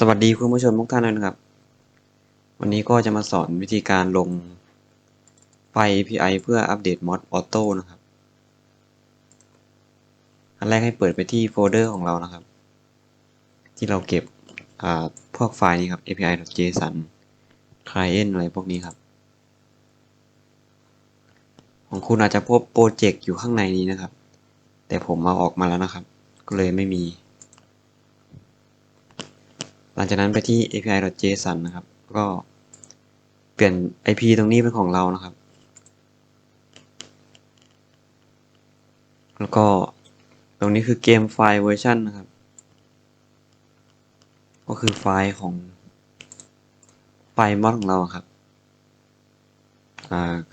สวัสดีคุณผู้ชมทุกท่านนะครับ วันนี้ก็จะมาสอนวิธีการลงไฟ API เพื่ออัปเดตมอดออโต้นะครับ อันแรกให้เปิดไปที่โฟลเดอร์ของเรานะครับ ที่เราเก็บพวกไฟล์นี้ครับ api.json client อะไรพวกนี้ครับ ของคุณอาจจะพบโปรเจกต์อยู่ข้างในนี้นะครับ แต่ผมเอาออกมาแล้วนะครับ ก็เลยไม่มี หลังจากนั้นไปที่ api.json นะครับ ก็เปลี่ยน IP ตรงนี้เป็นของเรานะครับ แล้วก็ตรงนี้คือเกมไฟล์เวอร์ชันนะครับก็คือไฟล์ของไฟล์มอดของเราครับ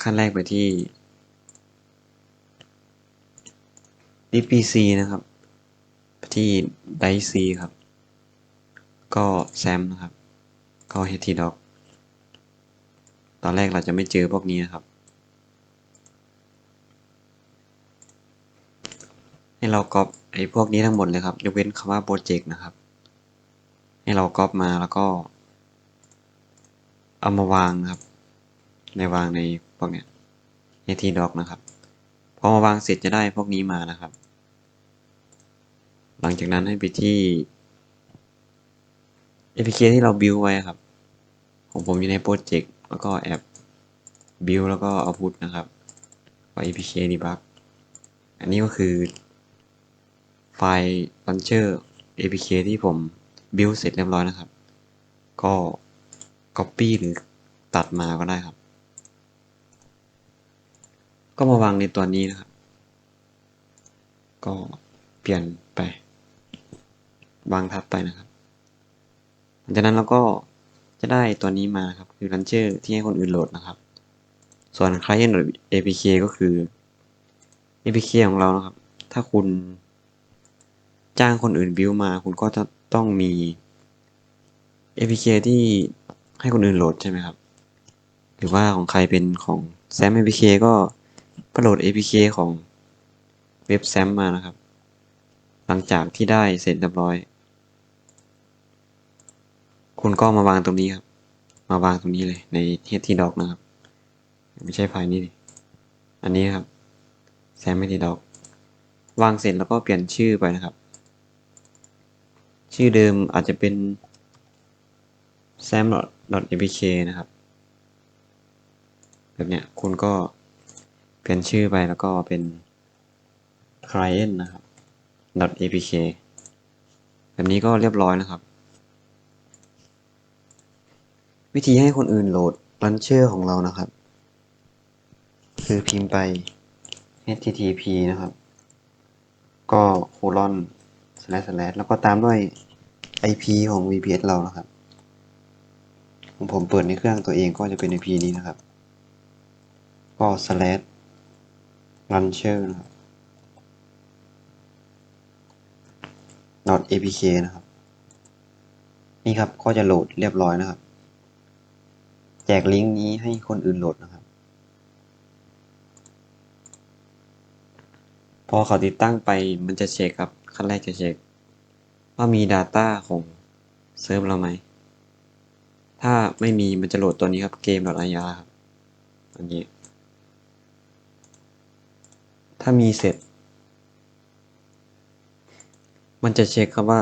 ขั้นแรกไปที่ dpc นะครับ ไปที่ dic ครับ ก็แซมนะครับ ก็ htdoc ตอนแรกเราจะไม่เจอพวกนี้นะครับ ให้เราก๊อปไอ้พวกนี้ทั้งหมดเลยครับ ยกเว้นคำว่าโปรเจกต์นะครับ ให้เราก๊อปมาแล้วก็ เอามาวางนะครับ ในวางในพวกเนี้ย htdoc นะครับ พอมาวางเสร็จจะได้พวกนี้มานะครับ หลังจากนั้นให้ไปที่ APK ที่เราบิวไว้ครับ ของผมอยู่ในโปรเจกต์แล้วก็แอปบิวแล้วก็เอาพุทนะครับว่า APK debug อันนี้ก็คือไฟล์ launcher APK ที่ผมบิวเสร็จเรียบร้อยนะครับ ก็ copy หรือตัดมาก็ได้ครับ ก็มาวางในตัวนี้นะครับ ก็เปลี่ยนไป วางทับไปนะครับ หลังจากนั้นเราก็จะได้ตัวนี้มาครับคือ launcher ที่ให้คนอื่นโหลดนะครับ ส่วน client apk ก็คือ apk ของเรานะครับ ถ้าคุณจ้างคนอื่นบิวมา คุณก็จะต้องมี apk ที่ให้คนอื่นโหลดใช่ไหมครับ หรือว่าของใครเป็นของ sam apk ก็ไปโหลด apk ของเว็บ sam มานะครับ หลังจากที่ได้เสร็จเรียบร้อย คุณก็มาวางตรงนี้ครับ มาวางตรงนี้เลย ใน htdoc นะครับ ไม่ใช่ไฟล์นี้ดิอันนี้ครับ sam htdoc วางเสร็จแล้วก็เปลี่ยนชื่อไปนะครับ ชื่อเดิมอาจจะเป็น sam.apk นะครับ แบบเนี้ยคุณก็เปลี่ยนชื่อไปแล้วก็เป็น client นะครับ .apk แบบนี้ก็เรียบร้อยนะครับ วิธีให้คนอื่นโหลด launcher ของเรานะครับ คือพิมพ์ไป http นะครับ ก็โคลอน slash slash แล้วก็ตามด้วย IP ของ VPS เรานะครับ ของผมเปิดในเครื่องตัวเองก็จะเป็น IP นี้นะครับ ก็ slash launcher นะครับ .apk นะครับ นี่ครับก็จะโหลดเรียบร้อยนะครับ แจกลิงก์นี้ให้คนอื่นโหลดนะครับ พอเขาติดตั้งไปมันจะเช็คครับ ขั้นแรกจะเช็ค ว่ามี Data ของเซิร์ฟเราไหม ถ้าไม่มีมันจะโหลดตัวนี้ครับเกม .ir ครับ อันนี้ ถ้ามีเสร็จ มันจะเช็คครับว่า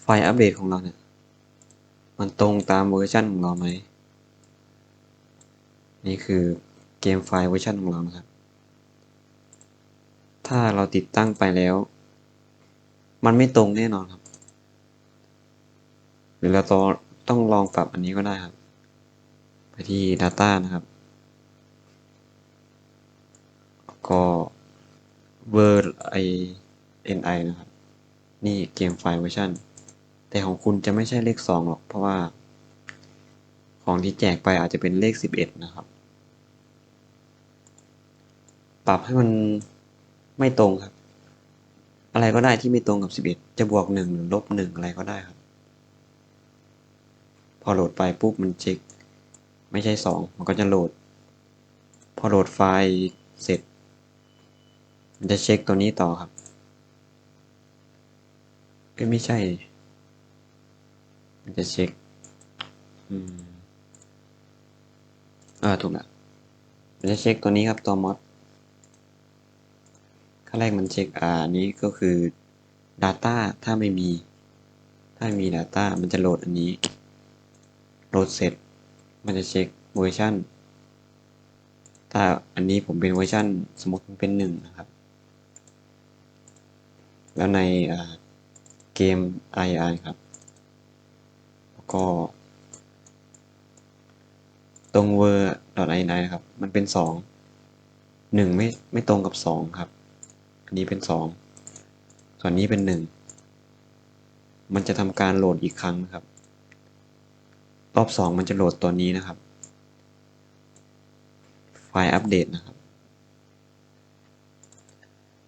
ไฟล์อัปเดตของเราเนี่ย มันตรงตามเวอร์ชันของเราไหม นี่คือเกมไฟล์เวอร์ชันของเรานะครับ ถ้าเราติดตั้งไปแล้ว มันไม่ตรงแน่นอนครับ หรือเราต้องต้องลองปรับอันนี้ก็ได้ครับ ไปที่ Data นะครับ ก็ ver i n i นะครับ นี่เกมไฟล์เวอร์ชันแต่ของคุณจะไม่ใช่เลขสองหรอก เพราะว่า ของที่แจกไปอาจจะเป็นเลขสิบเอ็ดนะครับ ปรับให้มันไม่ตรงครับ อะไรก็ได้ที่ไม่ตรงกับสิบเอ็ดจะบวกหนึ่งหรือลบหนึ่งอะไรก็ได้ครับ พอโหลดไปปุ๊บมันเช็ค ไม่ใช่สองมันก็จะโหลด พอโหลดไฟล์เสร็จ มันจะเช็คตัวนี้ต่อครับไม่ใช่ มันจะเช็ค อืม ออถูกละมันจะเช็คตัวนี้ครับตัวมอดขั้นแรกมันเช็คอ่านี้ก็คือ Data ถ้าไม่มี ถ้าไม่มี Data มันจะโหลดอันนี้ โหลดเสร็จ มันจะเช็คเวอร์ชันถ้าอันนี้ผมเป็นเวอร์ชันสมมติมันเป็นหนึ่งนะครับ แล้วในเกม IR ครับ ก็ ตรง ver i นะครับ มันเป็นสองหนึ่งไม่ไม่ตรงกับสองครับ อันนี้เป็นสองส่วนนี้เป็นหนึ่งมันจะทำการโหลดอีกครั้งนะครับ รอบสองมันจะโหลดตัวนี้นะครับ ไฟล์อัปเดตนะครับ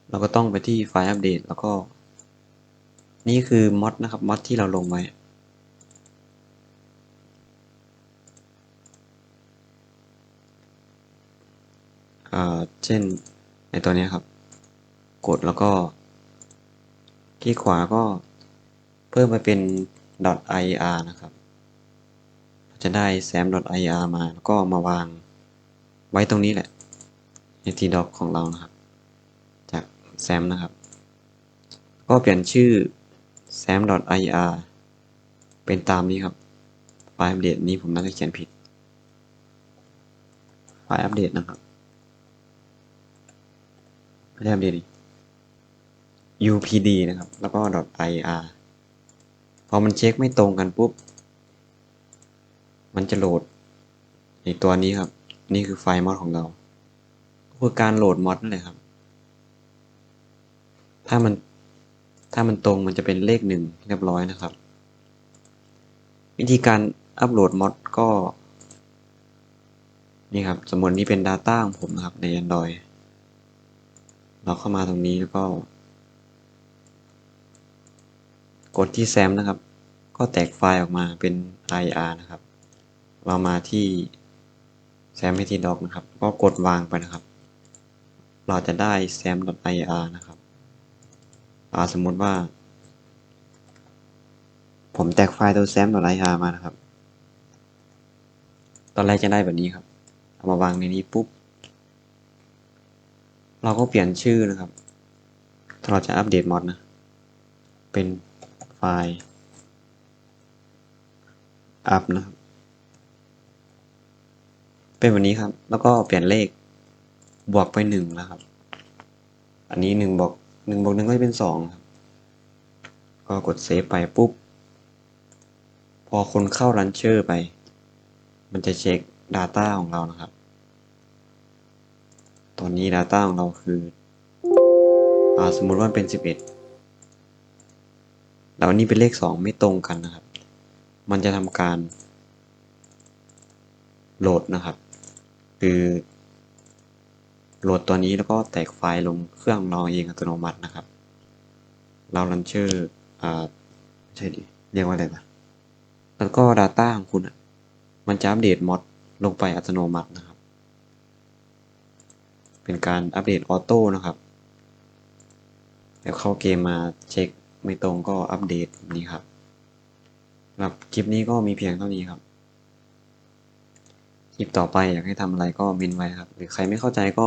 เราก็ต้องไปที่ไฟล์อัปเดตแล้วก็ นี่คือมอดนะครับมอดที่เราลงไว้ อ่า เช่นในตัวนี้ครับ กดแล้วก็ที่ขวาก็เพิ่มไปเป็น .ir นะครับ จะได้ sam .ir มา แล้วก็มาวางไว้ตรงนี้แหละ htdoc ของเรานะครับ จาก sam นะครับ ก็เปลี่ยนชื่อ sam .ir เป็นตามนี้ครับ ไฟล์อัปเดตนี้ผมน่าจะเขียนผิด ไฟล์อัปเดตนะครับ ไม่ได้อัปเดตดิ upd นะครับ แล้วก็ .ir พอมันเช็คไม่ตรงกันปุ๊บ มันจะโหลดในตัวนี้ครับ นี่คือไฟล์มอดของเราก็คือการโหลดมอดนั่นแหละครับ ถ้ามันถ้ามันตรงมันจะเป็นเลขหนึ่งเรียบร้อยนะครับ วิธีการอัปโหลดมอดก็ นี่ครับ สมมตินี้เป็น Data ของผมนะครับใน Android เราเข้ามาตรงนี้แล้วก็ กดที่ SAM นะครับ ก็แตกไฟล์ออกมาเป็น IR นะครับ เรามาที่ SAM htdoc นะครับ ก็กดวางไปนะครับ เราจะได้ sam.ir นะครับสมมติว่า ผมแตกไฟล์ตัว sam.ir มานะครับ ตอนแรกจะได้แบบนี้ครับ เอามาวางในนี้ปุ๊บ เราก็เปลี่ยนชื่อนะครับ เราจะอัปเดตมอดนะ เป็นไฟล์อัพนะครับ เป็นแบบนี้ครับ แล้วก็เปลี่ยนเลขบวกไปหนึ่งนะครับ อันนี้หนึ่งบวกหนึ่งบวกหนึ่งก็จะเป็นสองครับ ก็กดเซฟไปปุ๊บ พอคนเข้ารันเชอร์ไป มันจะเช็ค Data ของเรานะครับ ตอนนี้ Data ของเราคืออ่าสมมุติว่าเป็นสิบเอ็ดแล้วนี้เป็นเลขสองไม่ตรงกันนะครับ มันจะทำการโหลดนะครับ คือโหลดตัวนี้แล้วก็แตกไฟล์ลงเครื่องเราเองอัตโนมัตินะครับ เราลันเชอร์อ่าไม่ใช่ดิเรียกว่าอะไรนะแล้วก็ Data ของคุณอะมันจะอัปเดตมอดลงไปอัตโนมัตินะครับ เป็นการอัปเดตออโต้นะครับแล้วเข้าเกมมาเช็คไม่ตรงก็อัปเดตนี้ครับสำหรับคลิปนี้ก็มีเพียงเท่านี้ครับ คลิปต่อไปอยากให้ทำอะไรก็เมนไว้ครับ หรือใครไม่เข้าใจก็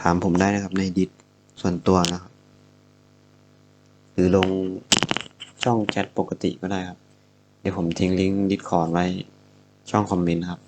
ถามผมได้นะครับในดิสส่วนตัวนะครับ หรือลงช่องแชทปกติก็ได้ครับ เดี๋ยวผมทิ้งลิงก์ดิสคอร์ดไว้ช่องคอมเมนต์ครับ